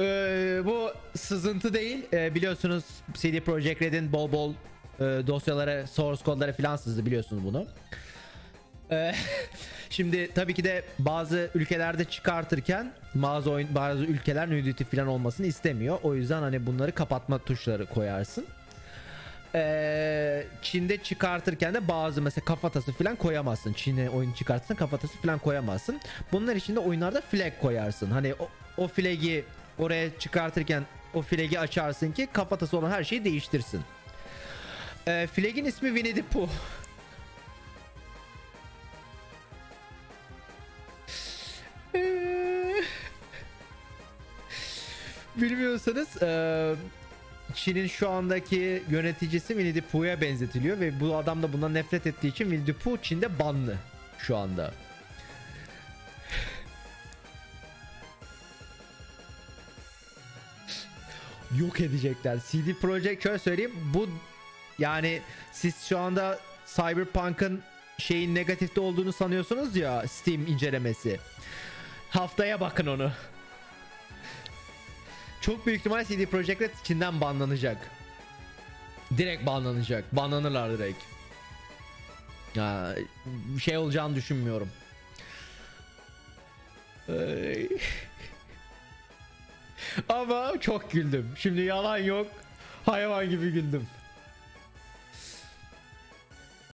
Ee, bu sızıntı değil. Ee, biliyorsunuz CD Projekt Red'in bol bol e, dosyaları, source kodları falan sızdı biliyorsunuz bunu. Ee, Şimdi tabii ki de bazı ülkelerde çıkartırken bazı oyun bazı ülkeler nudity falan olmasını istemiyor. O yüzden hani bunları kapatma tuşları koyarsın. Ee, Çin'de çıkartırken de bazı mesela kafatası falan koyamazsın. Çin'e oyun çıkartırsan kafatası falan koyamazsın. Bunlar için de oyunlarda flag koyarsın. Hani o, o flag'i oraya çıkartırken o flag'i açarsın ki kafatası olan her şeyi değiştirsin. Ee, flag'in ismi Winnie the Pooh. Bilmiyorsanız eee, Çin'in şu andaki yöneticisi Winnie the Pooh'ya benzetiliyor ve bu adam da bundan nefret ettiği için Winnie the Pooh Çin'de banlı şu anda. Yok edecekler. CD Projekt şöyle söyleyeyim bu yani siz şu anda Cyberpunk'ın şeyin negatifte olduğunu sanıyorsunuz ya Steam incelemesi. Haftaya bakın onu. Çok büyük ihtimal CD Projekt Red Çin'den banlanacak. Direkt banlanacak. Banlanırlar direkt. Ya, şey olacağını düşünmüyorum. Ay. Ama çok güldüm. Şimdi yalan yok. Hayvan gibi güldüm.